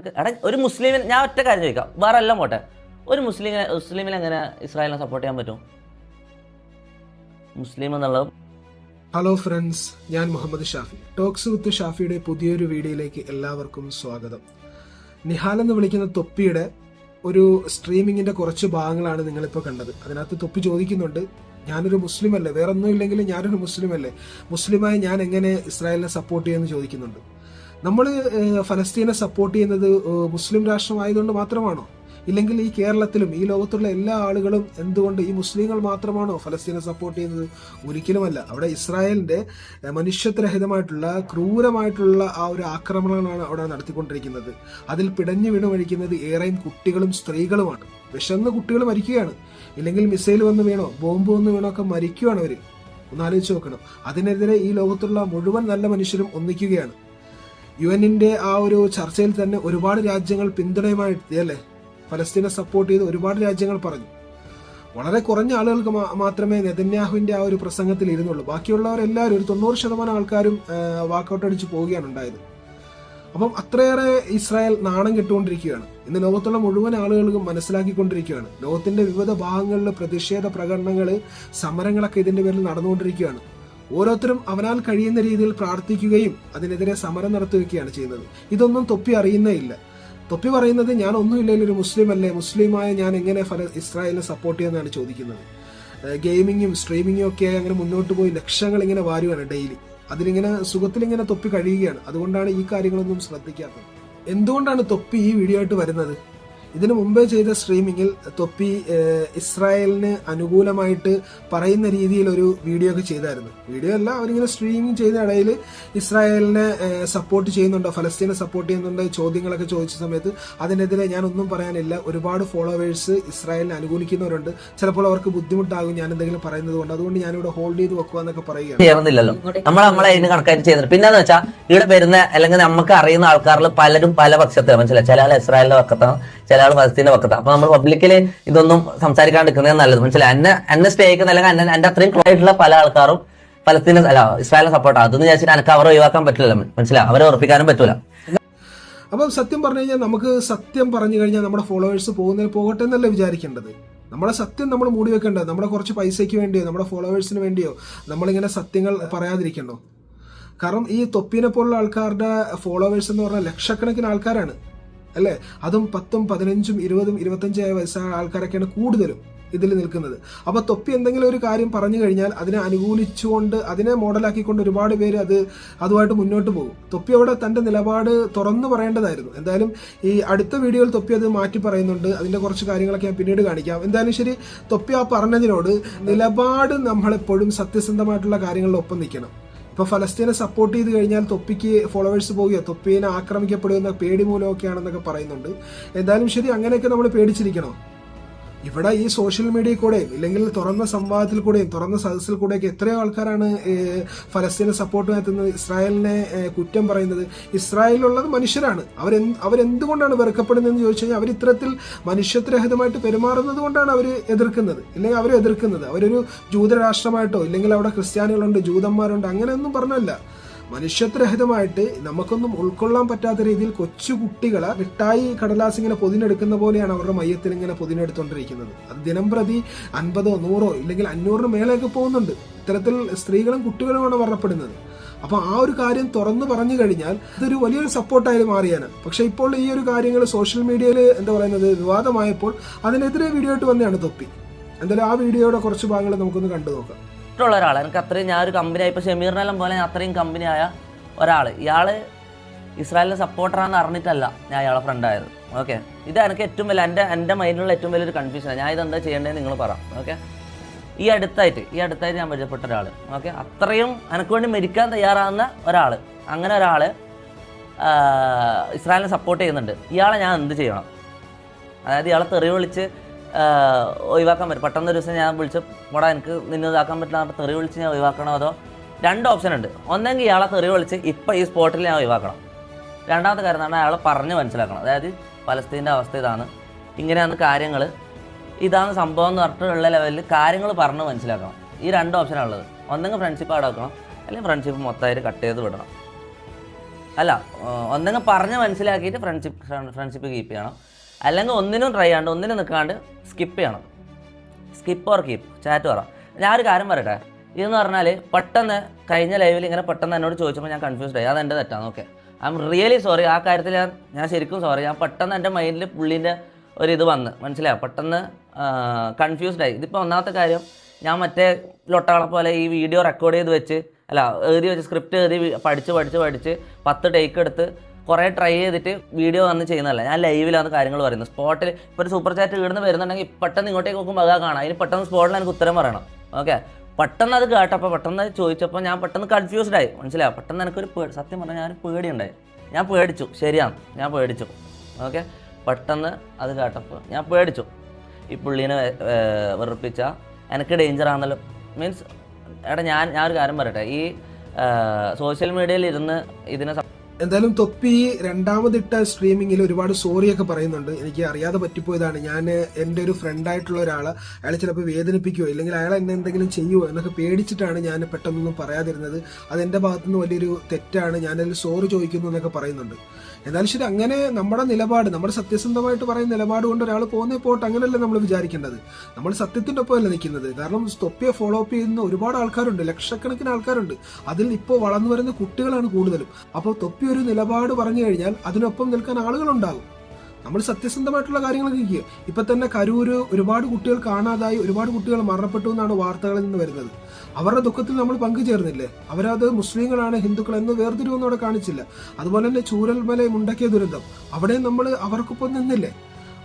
എടാ ഒരു മുസ്ലിമിന് ഞാൻ ഒറ്റ കാര്യം ചോദിക്കാം. വേറെ എല്ലാം പോട്ടെ. ഒരു മുസ്ലിമിനെ മുസ്ലിമിനെ എങ്ങനെ ഇസ്രായേലിനെ സപ്പോർട്ട് ചെയ്യാൻ പറ്റും? മുസ്ലിം എന്നുള്ളത് ഹലോ ഫ്രണ്ട്സ് ഞാൻ മുഹമ്മദ് ഷാഫി. ടോക്സ് വിത്ത് ഷാഫിയുടെ പുതിയൊരു വീഡിയോയിലേക്ക് എല്ലാവർക്കും സ്വാഗതം. നിഹാൽ എന്ന് വിളിക്കുന്ന തൊപ്പിയുടെ ഒരു സ്ട്രീമിങ്ങിന്റെ കുറച്ച് ഭാഗങ്ങളാണ് നിങ്ങളിപ്പോൾ കണ്ടത്. അതിനകത്ത് തൊപ്പി ചോദിക്കുന്നുണ്ട്. ഞാനൊരു മുസ്ലിം അല്ലേ വേറൊന്നും ഇല്ലെങ്കിലും ഞാനൊരു മുസ്ലിം അല്ലേ മുസ്ലിമായി ഞാൻ എങ്ങനെ ഇസ്രായേലിനെ സപ്പോർട്ട് ചെയ്യുമെന്ന് ചോദിക്കുന്നുണ്ട്. നമ്മൾ ഫലസ്തീനെ സപ്പോർട്ട് ചെയ്യുന്നത് മുസ്ലിം രാഷ്ട്രമായതുകൊണ്ട് മാത്രമാണോ? ഇല്ലെങ്കിൽ ഈ കേരളത്തിലും ഈ ലോകത്തുള്ള എല്ലാ ആളുകളും എന്തുകൊണ്ട് ഈ മുസ്ലിങ്ങൾ മാത്രമാണോ ഫലസ്തീനെ സപ്പോർട്ട് ചെയ്യുന്നത്? ഒരിക്കലുമല്ല. അവിടെ ഇസ്രായേലിന്റെ മനുഷ്യത്വരഹിതമായിട്ടുള്ള ക്രൂരമായിട്ടുള്ള ആ ഒരു ആക്രമണങ്ങളാണ് അവിടെ നടത്തിക്കൊണ്ടിരിക്കുന്നത്. അതിൽ പിടഞ്ഞു വീണ് മരിക്കുന്നത് ഏറെയും കുട്ടികളും സ്ത്രീകളുമാണ്. വിശന്ന് കുട്ടികൾ മരിക്കുകയാണ്. ഇല്ലെങ്കിൽ മിസൈൽ വന്ന് വീണോ ബോംബ് വന്ന് വീണോ ഒക്കെ മരിക്കുകയാണ് അവർ ഒന്ന് ആലോചിച്ച് നോക്കണം. അതിനെതിരെ ഈ ലോകത്തുള്ള മുഴുവൻ നല്ല മനുഷ്യരും ഒന്നിക്കുകയാണ്. യു എന്നിന്റെ ആ ഒരു ചർച്ചയിൽ തന്നെ ഒരുപാട് രാജ്യങ്ങൾ പിന്തുണയുമായി അല്ലേ? ഫലസ്തീനെ സപ്പോർട്ട് ചെയ്ത് ഒരുപാട് രാജ്യങ്ങൾ പറഞ്ഞു. വളരെ കുറഞ്ഞ ആളുകൾക്ക് മാത്രമേ നെതന്യാഹുവിന്റെ ആ ഒരു പ്രസംഗത്തിൽ ഇരുന്നുള്ളൂ. ബാക്കിയുള്ളവരെല്ലാവരും ഒരു തൊണ്ണൂറ് ശതമാനം ആൾക്കാരും വാക്കൗട്ട് അടിച്ച് പോവുകയാണ് ഉണ്ടായത് അപ്പം അത്രയേറെ ഇസ്രായേൽ നാണം കെട്ടുകൊണ്ടിരിക്കുകയാണ്. ഇന്ന് ലോകത്തുള്ള മുഴുവൻ ആളുകൾക്കും മനസ്സിലാക്കിക്കൊണ്ടിരിക്കുകയാണ്. ലോകത്തിന്റെ വിവിധ ഭാഗങ്ങളിൽ പ്രതിഷേധ പ്രകടനങ്ങൾ സമരങ്ങളൊക്കെ ഇതിന്റെ പേരിൽ നടന്നുകൊണ്ടിരിക്കുകയാണ്. ഓരോരുത്തരും അവനാൽ കഴിയുന്ന രീതിയിൽ പ്രാർത്ഥിക്കുകയും അതിനെതിരെ സമരം നടത്തുകയൊക്കെയാണ് ചെയ്യുന്നത്. ഇതൊന്നും തൊപ്പി അറിയുന്നേ ഇല്ല. തൊപ്പി പറയുന്നത് ഞാൻ ഒന്നുമില്ലെങ്കിൽ ഒരു മുസ്ലിം അല്ലേ? മുസ്ലിമായ ഞാൻ എങ്ങനെ ഫല ഇസ്രായേലിനെ സപ്പോർട്ട് ചെയ്യുന്നതാണ് ചോദിക്കുന്നത്. ഗെയിമിങ്ങും സ്ട്രീമിങ്ങും ഒക്കെ അങ്ങനെ മുന്നോട്ട് പോയി ലക്ഷങ്ങൾ ഇങ്ങനെ വാരുകയാണ് ഡെയിലി. അതിലിങ്ങനെ സുഖത്തിലിങ്ങനെ തൊപ്പി കഴിയുകയാണ്. അതുകൊണ്ടാണ് ഈ കാര്യങ്ങളൊന്നും ശ്രദ്ധിക്കാത്തത്. എന്തുകൊണ്ടാണ് തൊപ്പി ഈ വീഡിയോ ആയിട്ട് വരുന്നത്? ഇതിനു മുമ്പേ ചെയ്ത സ്ട്രീമിങ്ങിൽ തൊപ്പി ഇസ്രായേലിന് അനുകൂലമായിട്ട് പറയുന്ന രീതിയിൽ ഒരു വീഡിയോ ഒക്കെ ചെയ്തായിരുന്നു. വീഡിയോ അല്ല അവരിങ്ങനെ സ്ട്രീമിങ് ചെയ്ത ഇടയിൽ ഇസ്രായേലിനെ സപ്പോർട്ട് ചെയ്യുന്നുണ്ടോ ഫലസ്തീനെ സപ്പോർട്ട് ചെയ്യുന്നുണ്ടോ ചോദ്യങ്ങളൊക്കെ ചോദിച്ച സമയത്ത് അതിനെതിരെ ഞാൻ ഒന്നും പറയാനില്ല. ഒരുപാട് ഫോളോവേഴ്സ് ഇസ്രായേലിനെ അനുകൂലിക്കുന്നവരുണ്ട്. ചിലപ്പോൾ അവർക്ക് ബുദ്ധിമുട്ടാകും ഞാൻ എന്തെങ്കിലും പറയുന്നത് കൊണ്ട്. അതുകൊണ്ട് ഞാനിവിടെ ഹോൾഡ് ചെയ്ത് വെക്കുക എന്നൊക്കെ പറയുകയാണ്. നമ്മൾ നമ്മളെ കണക്കായിട്ട് വെച്ചാൽ ഇവിടെ വരുന്ന അല്ലെങ്കിൽ നമുക്ക് അറിയുന്ന ആൾക്കാരിൽ പലരും പല പക്ഷത്തിലാണ്. മനസ്സിലായി? ചില ഇസ്രായേലിന്റെ പക്കത്താണ്. ചില ആൾ മതത്തിന്റെ പക്കത്ത് അപ്പൊ നമ്മൾ പബ്ലിക്കിൽ ഇതൊന്നും സംസാരിക്കാണ്ടിരിക്കുന്നത് നല്ലത്. മനസ്സിലായി? എന്നെ എന്നെ സ്നേഹിക്കുന്ന അല്ലെങ്കിൽ എന്നെ എന്റെ അത്രയും ക്ലോസ് ആയിട്ടുള്ള പല ആൾക്കാരും ഫലസ്തീനെ അല്ല ഇസ്രായേലിനെ സപ്പോർട്ട് അതൊന്നും വിചാരിച്ചിട്ട് എനിക്ക് അവരെ ഒഴിവാക്കാൻ പറ്റില്ല മനസ്സിലായി? അവരെ ഉറപ്പിക്കാനും പറ്റൂല. അപ്പം സത്യം പറഞ്ഞു കഴിഞ്ഞാൽ നമുക്ക് സത്യം പറഞ്ഞു കഴിഞ്ഞാൽ നമ്മുടെ ഫോളോവേഴ്സ് പോകുന്നതിന് പോകട്ടെ എന്നല്ല വിചാരിക്കേണ്ടത്? നമ്മളെ സത്യം നമ്മൾ മൂടി വെക്കേണ്ടത് നമ്മുടെ കുറച്ച് പൈസയ്ക്ക് വേണ്ടിയോ നമ്മുടെ ഫോളോവേഴ്സിന് വേണ്ടിയോ നമ്മളിങ്ങനെ സത്യങ്ങൾ പറയാതിരിക്കണ്ടോ? കാരണം ഈ തൊപ്പീനെ പോലുള്ള ആൾക്കാരുടെ ഫോളോവേഴ്സ് എന്ന് പറഞ്ഞാൽ ലക്ഷക്കണക്കിന് ആൾക്കാരാണ്. അല്ലേ? അതും പത്തും പതിനഞ്ചും ഇരുപതും ഇരുപത്തഞ്ചായ വയസ്സായ ആൾക്കാരൊക്കെയാണ് കൂടുതലും ഇതിൽ നിൽക്കുന്നത്. അപ്പോൾ തൊപ്പി എന്തെങ്കിലും ഒരു കാര്യം പറഞ്ഞു കഴിഞ്ഞാൽ അതിനെ അനുകൂലിച്ചുകൊണ്ട് അതിനെ മോഡലാക്കിക്കൊണ്ട് ഒരുപാട് പേര് അത് അതുമായിട്ട് മുന്നോട്ട് പോകും. തൊപ്പി അവിടെ തന്റെ നിലപാട് തുറന്നു പറയേണ്ടതായിരുന്നു. എന്തായാലും ഈ അടുത്ത വീഡിയോയിൽ തൊപ്പി അത് മാറ്റി പറയുന്നുണ്ട്. അതിന്റെ കുറച്ച് കാര്യങ്ങളൊക്കെ ഞാൻ പിന്നീട് കാണിക്കാം. എന്തായാലും ശരി തൊപ്പി ആ പറഞ്ഞതിനോട് നിലപാട് നമ്മളെപ്പോഴും സത്യസന്ധമായിട്ടുള്ള കാര്യങ്ങളിൽ ഒപ്പം നിൽക്കണം. ഇപ്പൊ ഫലസ്തീനെ സപ്പോർട്ട് ചെയ്ത് കഴിഞ്ഞാൽ തൊപ്പിക്ക് ഫോളോവേഴ്സ് പോവുകയോ തൊപ്പീനെ ആക്രമിക്കപ്പെടുമെന്ന പേടി മൂലമൊക്കെയാണെന്നൊക്കെ പറയുന്നുണ്ട്. എന്തായാലും ശരി അങ്ങനെയൊക്കെ നമ്മൾ പേടിച്ചിരിക്കണോ. ഇവിടെ ഈ സോഷ്യൽ മീഡിയയിൽ കൂടെയും ഇല്ലെങ്കിൽ തുറന്ന സംവാദത്തിൽ കൂടെയും തുറന്ന സദസ്സിൽ കൂടെയൊക്കെ എത്രയോ ആൾക്കാരാണ് ഫലസ്തീനെ സപ്പോർട്ട് നടത്തുന്നത് ഇസ്രായേലിനെ കുറ്റം പറയുന്നത്. ഇസ്രായേലിലുള്ളത് മനുഷ്യരാണ്. അവർ അവരെന്തുകൊണ്ടാണ് വെറുക്കപ്പെടുന്നതെന്ന് ചോദിച്ചു കഴിഞ്ഞാൽ അവർ ഇത്തരത്തിൽ മനുഷ്യത്വരഹിതമായിട്ട് പെരുമാറുന്നത് കൊണ്ടാണ് അവർ എതിർക്കുന്നത്. ഇല്ലെങ്കിൽ അവർ എതിർക്കുന്നത്. അവരൊരു ജൂതരാഷ്ട്രമായിട്ടോ ഇല്ലെങ്കിൽ അവിടെ ക്രിസ്ത്യാനികളുണ്ട് ജൂതന്മാരുണ്ട് അങ്ങനെയൊന്നും പറഞ്ഞല്ല. മനുഷ്യത്വരഹിതമായിട്ട് നമുക്കൊന്നും ഉൾക്കൊള്ളാൻ പറ്റാത്ത രീതിയിൽ കൊച്ചു കുട്ടികളെ മിഠായി കടലാസ് ഇങ്ങനെ പൊതിനെടുക്കുന്ന പോലെയാണ് അവരുടെ മയ്യത്തിൽ ഇങ്ങനെ പൊതിനെടുത്തോണ്ടിരിക്കുന്നത് അത് ദിനം പ്രതി അൻപതോ നൂറോ ഇല്ലെങ്കിൽ അഞ്ഞൂറിന് മേലെയൊക്കെ പോകുന്നുണ്ട്. ഇത്തരത്തിൽ സ്ത്രീകളും കുട്ടികളുമാണ് മരണപ്പെടുന്നത്. അപ്പോൾ ആ ഒരു കാര്യം തുറന്നു പറഞ്ഞു കഴിഞ്ഞാൽ ഇതൊരു വലിയൊരു സപ്പോർട്ടായി മാറിയാണ്. പക്ഷെ ഇപ്പോൾ ഈ ഒരു കാര്യങ്ങൾ സോഷ്യൽ മീഡിയയിൽ എന്താ പറയുന്നത് വിവാദമായപ്പോൾ അതിനെതിരെ വീഡിയോ ആയിട്ട് വന്നെയാണ് തൊപ്പി. എന്തായാലും ആ വീഡിയോയുടെ കുറച്ച് ഭാഗങ്ങൾ നമുക്കൊന്ന് കണ്ടു നോക്കാം. ഇഷ്ടമുള്ള ഒരാൾ എനിക്ക് അത്രയും ഞാൻ ഒരു കമ്പനി ആയി. ഇപ്പോൾ ഷമീറിനെല്ലാം പോലെ ഞാൻ അത്രയും കമ്പനി ആയ ഒരാൾ ഇയാൾ ഇസ്രായേലിന്റെ സപ്പോർട്ടറാണെന്ന് അറിഞ്ഞിട്ടല്ല ഞാൻ ഇയാളെ ഫ്രണ്ടായത് ഓക്കെ ഇത് എനിക്ക് ഏറ്റവും വലിയ എന്റെ എന്റെ മൈൻഡിലുള്ള ഏറ്റവും വലിയൊരു കൺഫ്യൂഷനാണ് ഞാൻ ഇതെന്താ ചെയ്യേണ്ടതെന്ന് നിങ്ങൾ പറ. ഓക്കെ ഈ അടുത്തായിട്ട് ഈ അടുത്തായിട്ട് ഞാൻ പരിചയപ്പെട്ട ഒരാൾ ഓക്കെ അത്രയും എനിക്ക് വേണ്ടി മരിക്കാൻ തയ്യാറാകുന്ന ഒരാൾ അങ്ങനെ ഒരാൾ ഇസ്രായേലിനെ സപ്പോർട്ട് ചെയ്യുന്നുണ്ട്. ഇയാളെ ഞാൻ എന്ത് ചെയ്യണം? അതായത് ഇയാളെ തെറി വിളിച്ച് ഒഴിവാക്കാൻ പറ്റും. പെട്ടെന്ന് ഒരു ദിവസം ഞാൻ വിളിച്ച് മോടാ എനിക്ക് നിന്നെ ഇതാക്കാൻ പറ്റില്ല എന്നിട്ട് തെറി വിളിച്ച് ഞാൻ ഒഴിവാക്കണോ അതോ? രണ്ട് ഓപ്ഷൻ ഉണ്ട്. ഒന്നെങ്കിൽ ഇയാളെ തെറി വിളിച്ച് ഇപ്പം ഈ സ്പോട്ടിൽ ഞാൻ ഒഴിവാക്കണം. രണ്ടാമത്തെ കാര്യം പറഞ്ഞാൽ അയാളെ പറഞ്ഞ് മനസ്സിലാക്കണം. അതായത് പലസ്തീന്റെ അവസ്ഥ ഇതാണ്. ഇങ്ങനെയാണ് കാര്യങ്ങൾ ഇതാണ് സംഭവം എന്ന് പറഞ്ഞിട്ടുള്ള ലെവലിൽ കാര്യങ്ങൾ പറഞ്ഞ് മനസ്സിലാക്കണം. ഈ രണ്ട് ഓപ്ഷനാണ് ഉള്ളത്. ഒന്നെങ്കിൽ ഫ്രണ്ട്ഷിപ്പ് അവിടെ വെക്കണം അല്ലെങ്കിൽ ഫ്രണ്ട്ഷിപ്പ് മൊത്തമായിട്ട് കട്ട് ചെയ്ത് വിടണം. അല്ല ഒന്നെങ്കിൽ പറഞ്ഞ് മനസ്സിലാക്കിയിട്ട് ഫ്രണ്ട്ഷിപ്പ് ഫ്രണ്ട്ഷിപ്പ് കീപ്പ് ചെയ്യണം. അല്ലെങ്കിൽ ഒന്നിനും ട്രൈ ചെയ്യാണ്ട് ഒന്നിനും നിൽക്കാണ്ട് സ്കിപ്പ് ചെയ്യണം സ്കിപ്പ് ഓർ കീപ്പ് ചാറ്റ് പറ. ഞാൻ ഒരു കാര്യം പറയട്ടെ? ഇതെന്ന് പറഞ്ഞാൽ പെട്ടെന്ന് കഴിഞ്ഞ ലൈവിൽ ഇങ്ങനെ പെട്ടെന്ന് എന്നോട് ചോദിച്ചപ്പോൾ ഞാൻ കൺഫ്യൂസ്ഡ് ആയി. അത് എന്റെ തെറ്റാണ് okay I'm really sorry ആ കാര്യത്തിൽ ഞാൻ ഞാൻ ശരിക്കും സോറി ഞാൻ പെട്ടെന്ന് എന്റെ മൈൻഡിൽ പുള്ളീന്റെ ഒരു ഇത് വന്ന്. മനസ്സിലായോ? പെട്ടെന്ന് കൺഫ്യൂസ്ഡ് ആയി. ഇതിപ്പോൾ ഒന്നാമത്തെ കാര്യം ഞാൻ മറ്റേ ലൊട്ടകളെ പോലെ ഈ വീഡിയോ റെക്കോർഡ് ചെയ്ത് വെച്ച് അല്ല എഴുതി വെച്ച് സ്ക്രിപ്റ്റ് എഴുതി പഠിച്ച് പഠിച്ച് പഠിച്ച് പത്ത് ടേക്ക് എടുത്ത് കുറേ ട്രൈ ചെയ്തിട്ട് വീഡിയോ വന്ന് ചെയ്യുന്നതല്ല. ഞാൻ ലൈവിലാണ് കാര്യങ്ങൾ പറയുന്നത്. സ്പോട്ടിൽ ഇപ്പോൾ ഒരു സൂപ്പർ ചാറ്റ് വീടുന്ന് വരുന്നുണ്ടെങ്കിൽ പെട്ടെന്ന് ഇങ്ങോട്ടേക്ക് നോക്കുമ്പോൾ അതാ കാണാം. അതിന് പെട്ടെന്ന് സ്പോട്ടിൽ എനിക്ക് ഉത്തരം പറയണം. ഓക്കെ പെട്ടെന്ന് അത് കേട്ടപ്പോൾ പെട്ടെന്ന് ചോദിച്ചപ്പോൾ ഞാൻ പെട്ടെന്ന് കൺഫ്യൂസ്ഡ് ആയി. മനസ്സിലാവും പെട്ടെന്ന് എനിക്കൊരു പേ സത്യം പറഞ്ഞാൽ ഞാൻ പേടിയുണ്ടായി. ഞാൻ പേടിച്ചു. ശരിയാണ്. ഞാൻ പേടിച്ചു. ഓക്കെ പെട്ടെന്ന് അത് കേട്ടപ്പോൾ ഞാൻ പേടിച്ചു. ഈ പുള്ളീനെ വെറുപ്പിച്ച എനിക്ക് ഡേഞ്ചർ ആണല്ലോ മീൻസ് എടാ ഞാൻ ഒരു കാര്യം പറയട്ടെ. ഈ സോഷ്യൽ മീഡിയയിൽ ഇരുന്ന് ഇതിനെ എന്തായാലും തൊപ്പി രണ്ടാമതിട്ട സ്ട്രീമിങ്ങിൽ ഒരുപാട് സോറിയൊക്കെ പറയുന്നുണ്ട്. എനിക്ക് അറിയാതെ പറ്റിപ്പോയതാണ്. ഞാൻ എന്റെ ഒരു ഫ്രണ്ടായിട്ടുള്ള ഒരാൾ അയാൾ ചിലപ്പോൾ വേദനിപ്പിക്കുമോ ഇല്ലെങ്കിൽ അയാൾ എന്നെ എന്തെങ്കിലും ചെയ്യുമോ എന്നൊക്കെ പേടിച്ചിട്ടാണ് ഞാൻ പെട്ടെന്നൊന്നും പറയാതിരുന്നത്. അതെന്റെ ഭാഗത്തുനിന്ന് വലിയൊരു തെറ്റാണ്. ഞാനതിൽ സോറി ചോദിക്കുന്നു എന്നൊക്കെ പറയുന്നുണ്ട്. എന്നാലും ശരി അങ്ങനെ നമ്മുടെ നിലപാട് നമ്മുടെ സത്യസന്ധമായിട്ട് പറയുന്ന നിലപാട് കൊണ്ട് ഒരാൾ പോകുന്നേ പോട്ടെ അങ്ങനെയല്ല നമ്മൾ വിചാരിക്കേണ്ടത്? നമ്മൾ സത്യത്തിന്റെ ഒപ്പമല്ല നിൽക്കുന്നത്. കാരണം തൊപ്പിയെ ഫോളോ അപ്പ് ചെയ്യുന്ന ഒരുപാട് ആൾക്കാരുണ്ട് ലക്ഷക്കണക്കിന് ആൾക്കാരുണ്ട്. അതിൽ ഇപ്പോൾ വളർന്നു വരുന്ന കുട്ടികളാണ് കൂടുതലും. അപ്പോൾ തൊപ്പി ഒരു നിലപാട് പറഞ്ഞു കഴിഞ്ഞാൽ അതിനൊപ്പം നിൽക്കാൻ ആളുകളുണ്ടാകും. നമ്മൾ സത്യസന്ധമായിട്ടുള്ള കാര്യങ്ങൾ കേൾക്കുക. ഇപ്പൊ തന്നെ കരൂര് ഒരുപാട് കുട്ടികൾ കാണാതായി ഒരുപാട് കുട്ടികൾ മരണപ്പെട്ടു എന്നാണ് വാർത്തകളിൽ നിന്ന് വരുന്നത്. അവരുടെ ദുഃഖത്തിൽ നമ്മൾ പങ്കുചേർന്നില്ലേ? അവരത് മുസ്ലിങ്ങളാണ് ഹിന്ദുക്കൾ എന്ന് വേർതിരിവൊന്നും അവിടെ കാണിച്ചില്ല. അതുപോലെ തന്നെ ചൂരൽമല മുണ്ടക്കിയ ദുരന്തം. അവിടെ നമ്മൾ അവർക്കൊപ്പം നിന്നില്ലേ?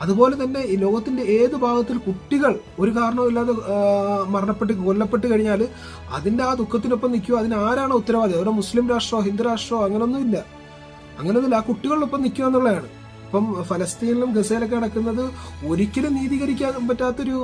അതുപോലെ തന്നെ ഈ ലോകത്തിന്റെ ഏത് ഭാഗത്തിൽ കുട്ടികൾ ഒരു കാരണവുമില്ലാതെ മരണപ്പെട്ട് കൊല്ലപ്പെട്ട് കഴിഞ്ഞാൽ അതിന്റെ ആ ദുഃഖത്തിനൊപ്പം നിൽക്കുക അതിന് ആരാണ് ഉത്തരവാദി? അവരുടെ മുസ്ലിം രാഷ്ട്രമോ ഹിന്ദു രാഷ്ട്രമോ? അങ്ങനൊന്നുമില്ല. അങ്ങനൊന്നുമില്ല. ആ കുട്ടികളിലൊപ്പം നിൽക്കുക എന്നുള്ളതാണ്. ഇപ്പം ഫലസ്തീനിലും ഗസയിലൊക്കെ നടക്കുന്നത് ഒരിക്കലും നീതീകരിക്കാൻ പറ്റാത്തൊരു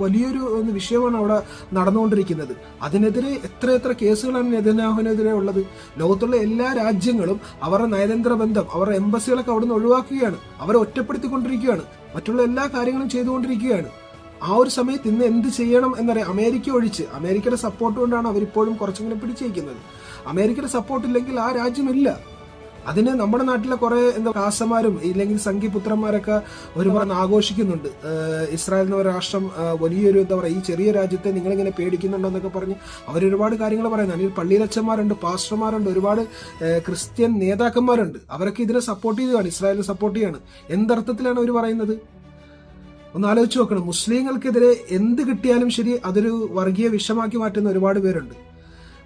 വലിയൊരു വിഷയമാണ് അവിടെ നടന്നുകൊണ്ടിരിക്കുന്നത്. അതിനെതിരെ എത്ര എത്ര കേസുകളാണ് നെതന്യാഹുവിനെതിരെ ഉള്ളത്? ലോകത്തുള്ള എല്ലാ രാജ്യങ്ങളും അവരുടെ നയതന്ത്ര ബന്ധം അവരുടെ എംബസികളൊക്കെ അവിടുന്ന് ഒഴിവാക്കുകയാണ്. അവരെ ഒറ്റപ്പെടുത്തിക്കൊണ്ടിരിക്കുകയാണ്. മറ്റുള്ള എല്ലാ കാര്യങ്ങളും ചെയ്തുകൊണ്ടിരിക്കുകയാണ്. ആ ഒരു സമയത്ത് ഇന്ന് എന്ത് ചെയ്യണം എന്നറിയാം. അമേരിക്ക ഒഴിച്ച് അമേരിക്കയുടെ സപ്പോർട്ട് കൊണ്ടാണ് അവരിപ്പോഴും കുറച്ചെങ്കിലും പിടിച്ചേക്കുന്നത് അമേരിക്കയുടെ സപ്പോർട്ട് ഇല്ലെങ്കിൽ ആ രാജ്യമില്ല അതിന് നമ്മുടെ നാട്ടിലെ കുറെ എന്താ കാസമാരും ഇല്ലെങ്കിൽ സംഘിപുത്രന്മാരൊക്കെ ഒരുപാട് ആഘോഷിക്കുന്നുണ്ട്. ഇസ്രായേൽ എന്ന രാഷ്ട്രം വലിയൊരു എന്താ പറയുക ഈ ചെറിയ രാജ്യത്തെ നിങ്ങളിങ്ങനെ പേടിക്കുന്നുണ്ടോ എന്നൊക്കെ പറഞ്ഞ് അവർ ഒരുപാട് കാര്യങ്ങൾ പറയുന്നത് അല്ലെങ്കിൽ പള്ളിയിലച്ചന്മാരുണ്ട് പാസ്റ്റർമാരുണ്ട് ഒരുപാട് ക്രിസ്ത്യൻ നേതാക്കന്മാരുണ്ട്. അവരൊക്കെ ഇതിനെ സപ്പോർട്ട് ചെയ്യുകയാണ് ഇസ്രായേലിനെ സപ്പോർട്ട് ചെയ്യാണ്. എന്തർത്ഥത്തിലാണ് അവർ പറയുന്നത്? ഒന്ന് ആലോചിച്ച് നോക്കണം. മുസ്ലിങ്ങൾക്കെതിരെ എന്ത് കിട്ടിയാലും ശരി അതൊരു വർഗീയ വിഷമാക്കി മാറ്റുന്ന ഒരുപാട് പേരുണ്ട്.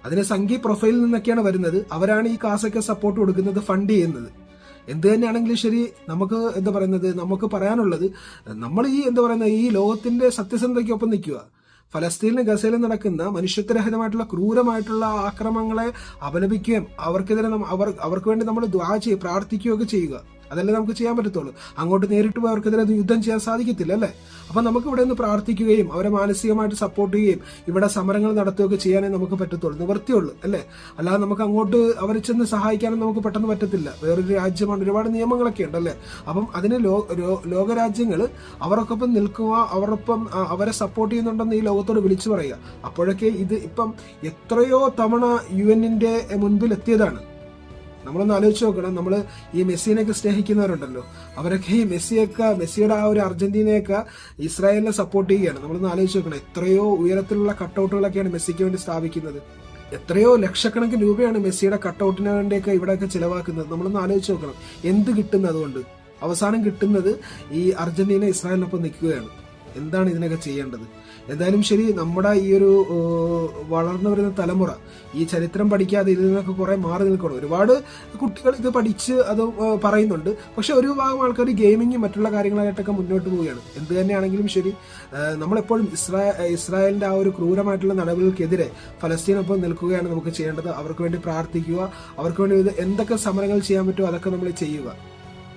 അതിന് സംഘി പ്രൊഫൈലിൽ നിന്നൊക്കെയാണ് വരുന്നത്. അവരാണ് ഈ കാസൊക്കെ സപ്പോർട്ട് കൊടുക്കുന്നത് ഫണ്ട് ചെയ്യുന്നത്. എന്ത് തന്നെയാണെങ്കിലും ശരി നമുക്ക് എന്താ പറയുന്നത് നമുക്ക് പറയാനുള്ളത് നമ്മൾ ഈ എന്താ പറയുന്നത് ഈ ലോകത്തിന്റെ സത്യസന്ധതയ്ക്കൊപ്പം നിൽക്കുക. ഫലസ്തീനിലും ഗസയിലും നടക്കുന്ന മനുഷ്യത്വരഹിതമായിട്ടുള്ള ക്രൂരമായിട്ടുള്ള ആക്രമങ്ങളെ അപലപിക്കുകയും അവർക്കെതിരെ അവർ അവർക്ക് വേണ്ടി നമ്മൾ ദ്വാ ചെയ്യുക പ്രാർത്ഥിക്കുകയൊക്കെ ചെയ്യുക. അതല്ലേ നമുക്ക് ചെയ്യാൻ പറ്റത്തുള്ളൂ. അങ്ങോട്ട് നേരിട്ട് പോയി അവർക്കെതിരെ യുദ്ധം ചെയ്യാൻ സാധിക്കത്തില്ല അല്ലേ? അപ്പൊ നമുക്ക് ഇവിടെ പ്രാർത്ഥിക്കുകയും അവരെ മാനസികമായിട്ട് സപ്പോർട്ട് ചെയ്യുകയും ഇവിടെ സമരങ്ങൾ നടത്തുകയൊക്കെ ചെയ്യാനേ നമുക്ക് പറ്റത്തുള്ളൂ. നിവൃത്തിയുള്ളൂ അല്ലേ? അല്ലാതെ നമുക്ക് അങ്ങോട്ട് അവരെ ചെന്ന് സഹായിക്കാനും നമുക്ക് പെട്ടെന്ന് പറ്റത്തില്ല. വേറൊരു രാജ്യമാണ് ഒരുപാട് നിയമങ്ങളൊക്കെ ഉണ്ട് അല്ലേ? അപ്പം അതിന് ലോകരാജ്യങ്ങൾ അവർക്കൊപ്പം നിൽക്കുക അവരൊപ്പം അവരെ സപ്പോർട്ട് ചെയ്യുന്നുണ്ടെന്ന് ഈ ലോകത്തോട് വിളിച്ചു പറയുക. അപ്പോഴൊക്കെ ഇത് ഇപ്പം എത്രയോ തവണ യു എന്നിന്റെ മുൻപിൽ എത്തിയതാണ് നമ്മളൊന്ന് ആലോചിച്ച് നോക്കണം. നമ്മൾ ഈ മെസ്സിനെയൊക്കെ സ്നേഹിക്കുന്നവരുണ്ടല്ലോ. അവരൊക്കെ ഈ മെസ്സിയൊക്കെ മെസ്സിയുടെ ആ ഒരു അർജന്റീനയൊക്കെ ഇസ്രായേലിനെ സപ്പോർട്ട് ചെയ്യുകയാണ്. നമ്മളൊന്ന് ആലോചിച്ച് നോക്കണം. എത്രയോ ഉയരത്തിലുള്ള കട്ടൗട്ടുകളൊക്കെയാണ് മെസ്സിക്ക് വേണ്ടി സ്ഥാപിക്കുന്നത്. എത്രയോ ലക്ഷക്കണക്കിന് രൂപയാണ് മെസ്സിയുടെ കട്ടൗട്ടിന് വേണ്ടിയൊക്കെ ഇവിടെയൊക്കെ ചിലവാക്കുന്നത്. നമ്മളൊന്ന് ആലോചിച്ച് നോക്കണം. എന്ത് കിട്ടുന്നത് അതുകൊണ്ട് അവസാനം കിട്ടുന്നത് ഈ അർജന്റീന ഇസ്രായേലിനൊപ്പം നിൽക്കുകയാണ്. എന്താണ് ഇതിനൊക്കെ ചെയ്യേണ്ടത്? എന്തായാലും ശരി നമ്മുടെ ഈ ഒരു വളർന്നു വരുന്ന തലമുറ ഈ ചരിത്രം പഠിക്കാതെ ഇതിൽ നിന്നൊക്കെ കുറെ മാറി നിൽക്കണം ഒരുപാട് കുട്ടികൾ ഇത് പഠിച്ച് അത് പറയുന്നുണ്ട്. പക്ഷെ ഒരു ഭാഗം ആൾക്കാർ ഗെയിമിങ്ങും മറ്റുള്ള കാര്യങ്ങളായിട്ടൊക്കെ മുന്നോട്ട് പോവുകയാണ്. എന്ത് തന്നെയാണെങ്കിലും ശരി നമ്മളെപ്പോഴും ഇസ്രാ ഇസ്രായേലിന്റെ ആ ഒരു ക്രൂരമായിട്ടുള്ള നടപടികൾക്കെതിരെ ഫലസ്തീനൊപ്പം നിൽക്കുകയാണ് നമുക്ക് ചെയ്യേണ്ടത്. അവർക്ക് വേണ്ടി പ്രാർത്ഥിക്കുക അവർക്ക് വേണ്ടി എന്തൊക്കെ സമരങ്ങൾ ചെയ്യാൻ പറ്റുമോ അതൊക്കെ നമ്മൾ ചെയ്യുക.